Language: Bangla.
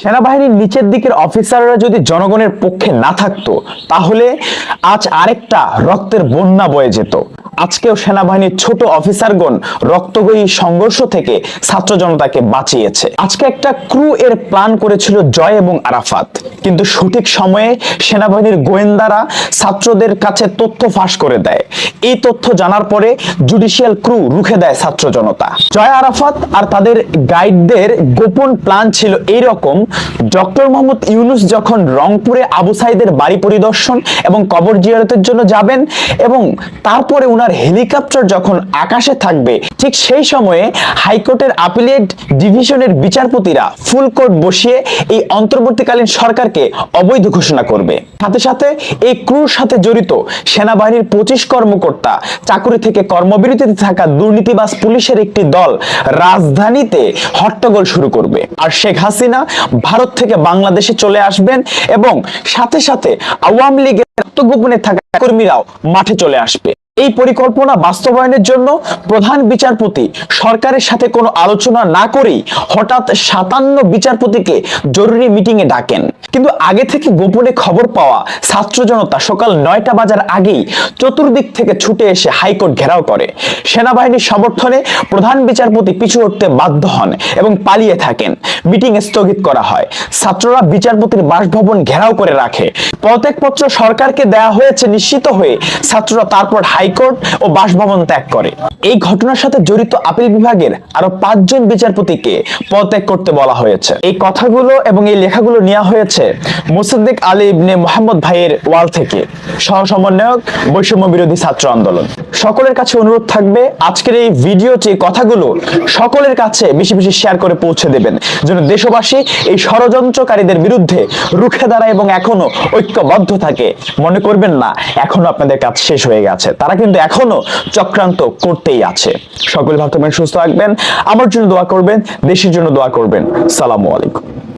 সেনাবাহিনীর নিচের দিকের অফিসাররা যদি জনগণের পক্ষে না থাকতো, তাহলে আজ আরেকটা রক্তের বন্যা বয়ে যেত। আজকেও সেনাবাহিনীর ছোট অফিসারগণ রক্তগয়ী সংঘর্ষ থেকে ছাত্র জনতাকে বাঁচিয়েছে। আজকে একটা ক্রু এর প্ল্যান করেছিল জয় এবং আরাফাত। কিন্তু সঠিক সময়ে সেনাবাহিনীর গোয়েন্দারা ছাত্রদের কাছে তথ্য ফাঁস করে দেয়। এই তথ্য জানার পরে জুডিশিয়াল ক্রু রুখে দেয় ছাত্র জনতা। জয় আরাফাত আর তাদের গাইডদের গোপন প্ল্যান ছিল এইরকম, ডক্টর মোহাম্মদ ইউনুস যখন রংপুরে আবু সাইদের বাড়ি পরিদর্শন এবং কবর জিয়ারতের জন্য যাবেন এবং তারপরে উনার হেলিকপ্টার যখন আকাশে থাকবে, ঠিক সেই সময়ে হাইকোর্টের আপিলেট ডিভিশনের বিচারপতিরা ফুল কোর্ট বসিয়ে এই অন্তর্বর্তীকালীন সরকারকে অবৈধ ঘোষণা করবে। সাথে সাথে এই ক্রুর সাথে জড়িত সেনাবাহিনীর পঁচিশ কর্মকর্তা। চাকুরি থেকে কর্মবিরতিতে থাকা দুর্নীতিবাজ পুলিশের একটি দল রাজধানীতে হট্টগোল শুরু করবে। আর শেখ হাসিনা ভারত থেকে বাংলাদেশে চলে আসবেন এবং সাথে সাথে আওয়ামী লীগের আত্মগোপনে থাকা কর্মীরাও মাঠে চলে আসবে। এই পরিকল্পনা বাস্তবায়নের জন্য প্রধান বিচারপতি সরকারের সাথে কোনো আলোচনা না করেই হঠাৎ সাতান্ন বিচারপতিকে জরুরি মিটিং এ ডাকেন। কিন্তু আগে থেকে গোপনে খবর পাওয়া ছাত্র জনতা সকাল নয়টা বাজার আগেই চতুর্দিক থেকে ছুটে এসে হাইকোর্ট ঘেরাও করে। সেনাবাহিনীর সমর্থনে প্রধান বিচারপতি পিছু হটতে বাধ্য হন এবং পালিয়ে থাকেন। মিটিং স্থগিত করা হয়। ছাত্ররা বিচারপতির বাসভবন ঘেরাও করে রাখে। পদত্যাগপত্র সরকারকে দেয়া হয়েছে নিশ্চিত হয়ে ছাত্ররা তারপর হাইকোর্ট ও বাসভবন ত্যাগ করে। এই ঘটনার সাথে জড়িত আপিল বিভাগের আরও পাঁচজন বিচারপতিকে পদত্যাগ করতে বলা হয়েছে। এই কথাগুলো এবং এই লেখাগুলো নেওয়া হয়েছে মুসাদ্দিক আলী ইবনে মোহাম্মদ ভাইয়ের ওয়াল থেকে। সহ সমন্বয়ক বৈষম্য বিরোধী ছাত্র আন্দোলন। সকলের কাছে অনুরোধ থাকবে, আজকের এই ভিডিও যে কথাগুলো সকলের কাছে বেশি বেশি শেয়ার করে পৌঁছে দেবেন। যেন দেশবাসী এই ষড়যন্ত্রকারীদের বিরুদ্ধে রুখে দাঁড়ায় এবং এখনও ঐক্যবদ্ধ থাকে। মনে করবেন না, এখনও আপনাদের কাজ শেষ হয়ে গেছে। তারা কিন্তু এখনও চক্রান্ত করতেই আছে। সকলে ভালো থাকবেন, সুস্থ থাকবেন। আমার জন্য দোয়া করবেন, দেশের জন্য দোয়া করবেন। সালামু আলাইকুম।